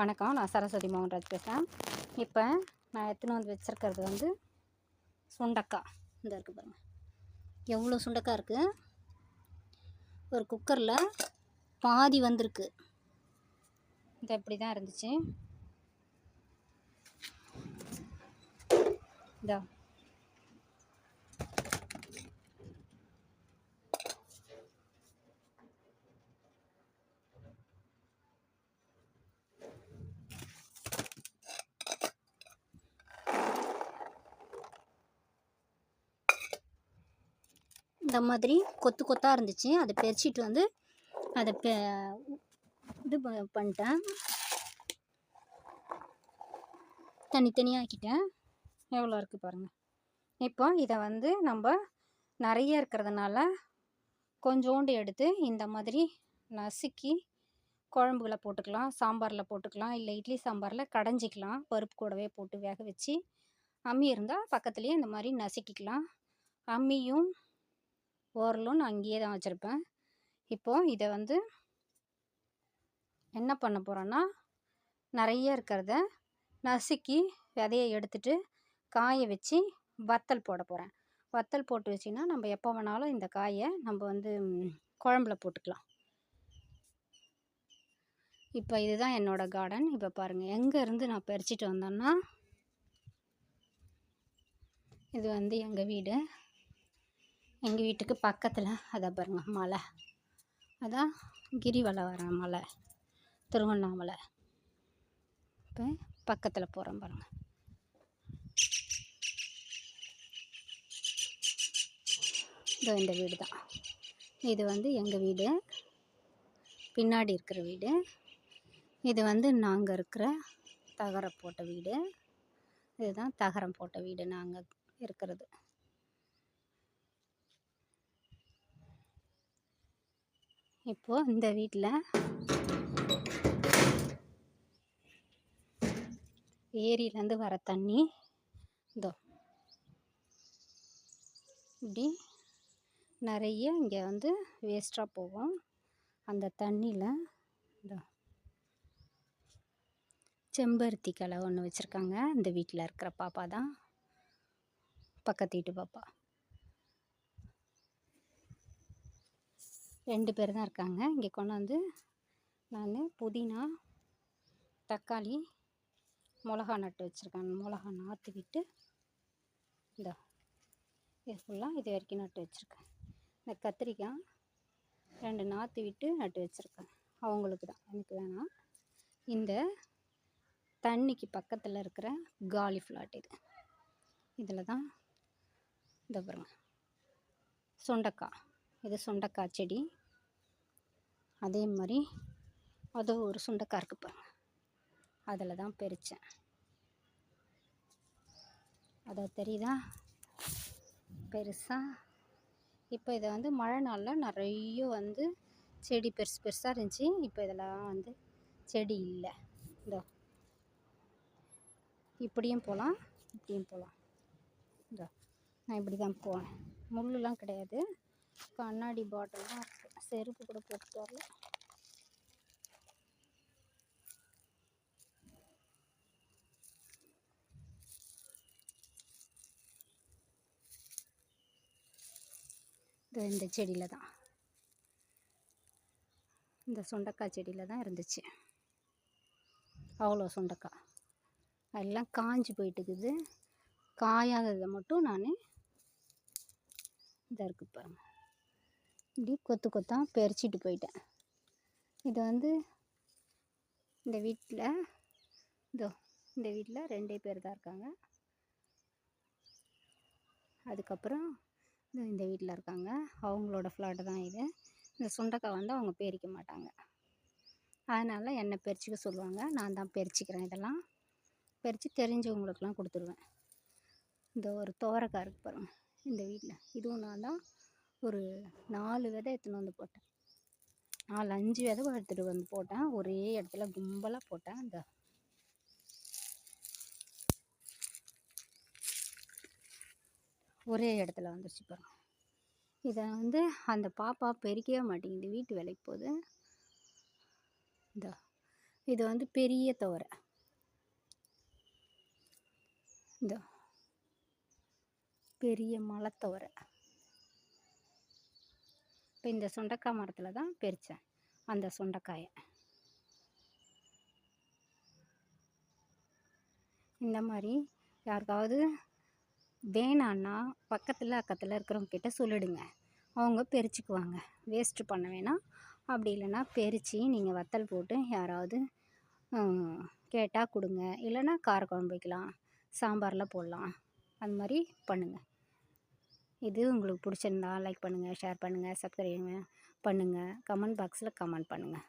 வணக்கம். நான் சரஸ்வதி மோகன்ராஜ் பேசுகிறேன் இப்போ நான் எடுத்துன்னு வந்து வச்சுருக்கிறது வந்து சுண்டக்காய் இந்த இருக்குது பாருங்கள் எவ்வளோ சுண்டக்காய் இருக்குது ஒரு குக்கரில் பாதி வந்திருக்கு. இது இப்படி தான் இருந்துச்சு. இதா இந்த மாதிரி கொத்து கொத்தாக இருந்துச்சு. அதை பறிச்சிட்டு வந்து அதை பெ இது ப- பண்ணிட்டேன் தனித்தனியாக்கிட்டேன் எவ்வளோ இருக்குது பாருங்கள் இப்போ இதை வந்து நம்ம நிறைய இருக்கிறதுனால கொஞ்சோண்டு எடுத்து இந்த மாதிரி நசுக்கி குழம்புகளை போட்டுக்கலாம். சாம்பாரில் போட்டுக்கலாம். இல்லை இட்லி சாம்பாரில் கடைஞ்சிக்கலாம். பருப்பு கூடவே போட்டு வேக வச்சு அம்மி இருந்தால் பக்கத்துலேயே இந்த மாதிரி நசுக்கிக்கலாம். அம்மியும் ஓரலும் நான் அங்கேயே தான் வச்சுருப்பேன். இப்போது இதை வந்து என்ன பண்ண போகிறேன்னா நிறைய இருக்கிறத நசுக்கி விதையை எடுத்துட்டு காய வச்சு வத்தல் போட போகிறேன் வத்தல் போட்டு வச்சிங்கன்னா நம்ம எப்போ வேணாலும் இந்த காயை நம்ம வந்து குழம்புல போட்டுக்கலாம். இப்போ இதுதான் என்னோட கார்டன் இப்போ பாருங்கள் எங்கேருந்து நான் பறிச்சிட்டு வந்தேன்னா இது வந்து எங்கள் வீடு. எங்கள் வீட்டுக்கு பக்கத்தில் அதை பாருங்க மலை. அதான் கிரிவலம் வர மலை திருவண்ணாமலை. இப்போ பக்கத்தில் போகிறோம் பாருங்கள் இதோ இந்த வீடு தான் இது வந்து எங்கள் வீடு. பின்னாடி இருக்கிற வீடு. இது வந்து நாங்கள் இருக்கிற தகரம் போட்ட வீடு. இதுதான் தகரம் போட்ட வீடு நாங்கள் இருக்கிறது. இப்போது இந்த வீட்டில் ஏரியிலேருந்து வர தண்ணி இதோ. இப்படி நிறைய இங்கே வந்து வேஸ்ட்டாக போகும். அந்த தண்ணியில் இதோ. செம்பருத்தி கலை ஒன்று வச்சுருக்காங்க. இந்த வீட்டில் இருக்கிற பாப்பா தான். பக்கத்து வீட்டு பாப்பா. ரெண்டு பேர் தான் இருக்காங்க. இங்கே கொண்டாந்து நான் புதினா தக்காளி மிளகா நட்டு வச்சுருக்கேன். மிளகா நாற்று விட்டு இந்த இது ஃபுல்லாக இது வரைக்கும் நட்டு வச்சுருக்கேன். இந்த கத்திரிக்காய் ரெண்டு நாற்று விட்டு நட்டு வச்சுருக்கேன். அவங்களுக்கு தான். எனக்கு வேணாம். இந்த தண்ணிக்கு பக்கத்தில் இருக்கிற காலி ஃப்ளாட் இது. இதில் தான் இந்த பாருங்க. சுண்டக்காய். இது சுண்டக்காய் செடி. அதே மாதிரி அது ஒரு சுண்டக்காய் இருக்குது பாருங்க. அதில் தான் பறித்தேன் அதை தெரியுதா? பெருசாக இப்போ இதை வந்து மழை நாளில் நிறைய வந்து செடி பெருசு பெருசாக இருந்துச்சு. இப்போ இதெல்லாம் வந்து செடி இல்லை. இதோ. இப்படியும் போகலாம் இப்படியும் போகலாம் இதோ. நான் இப்படி தான் போனேன் முள்ளுலாம் கிடையாது. கண்ணாடி பாட்டில் தான் இருக்குது செருப்பு கூட போட்டு வரல இது இந்த செடியில் தான். இந்த சுண்டக்காய் செடியில் தான் இருந்துச்சு. அவ்வளோ சுண்டக்காய். எல்லாம் காஞ்சி போயிட்டுக்குது காயாததை மட்டும் நான் இதாக இருக்கு பாருங்கள் இப்படி கொத்து கொத்தாக பறிச்சிட்டு போயிட்டேன். இது வந்து இந்த வீட்டில் இதோ இந்த வீட்டில் ரெண்டே பேர் தான் இருக்காங்க. அதுக்கப்புறம் இந்த வீட்டில் இருக்காங்க. அவங்களோட ஃப்ளாட்டு தான் இது. இந்த சுண்டக்காய் வந்து அவங்க பேரிக்க மாட்டாங்க. அதனால் என்னை பறிச்சிக்க சொல்லுவாங்க. நான் தான் பறிச்சிக்கிறேன் இதெல்லாம். பறித்து தெரிஞ்சவங்களுக்கெல்லாம் கொடுத்துருவேன். இந்த ஒரு தோரக்காய் இருக்கு பாருங்கள் இந்த வீட்டில் இதுவும் நான் தான் ஒரு நாலு விதை எடுத்துன்னு வந்து போட்டேன். நாலு அஞ்சு விதை எடுத்துகிட்டு வந்து போட்டேன். ஒரே இடத்துல கும்பலாக போட்டேன். இந்த ஒரே இடத்துல வந்துருச்சு பாருங்க. இதை வந்து அந்த பாப்பா பெருக்கவே மாட்டேங்குது. வீட்டு வேலைக்கு போகுது. இந்த இது வந்து பெரிய துவரை. இந்த பெரிய மலைத்துவரை. இப்போ இந்த சுண்டக்காய் மரத்தில் தான் பறித்தேன் அந்த சுண்டக்காயை. இந்த மாதிரி யாருக்காவது வேணான்னா பக்கத்தில் அக்கத்தில் இருக்கிறவங்க கிட்ட சொல்லிடுங்க. அவங்க பறிச்சிக்குவாங்க வேஸ்ட்டு பண்ண வேணாம். அப்படி இல்லைன்னா பறித்து நீங்கள் வத்தல் போட்டு யாராவது கேட்டால் கொடுங்க. இல்லைன்னா காரக்குழம்பு வைக்கலாம். சாம்பாரில் போடலாம். அந்த மாதிரி பண்ணுங்கள் இது உங்களுக்கு பிடிச்சிருந்தா லைக் பண்ணுங்கள் ஷேர் பண்ணுங்கள் சப்ஸ்கிரைப் பண்ணுங்கள் கமெண்ட் பாக்ஸில் கமெண்ட் பண்ணுங்கள்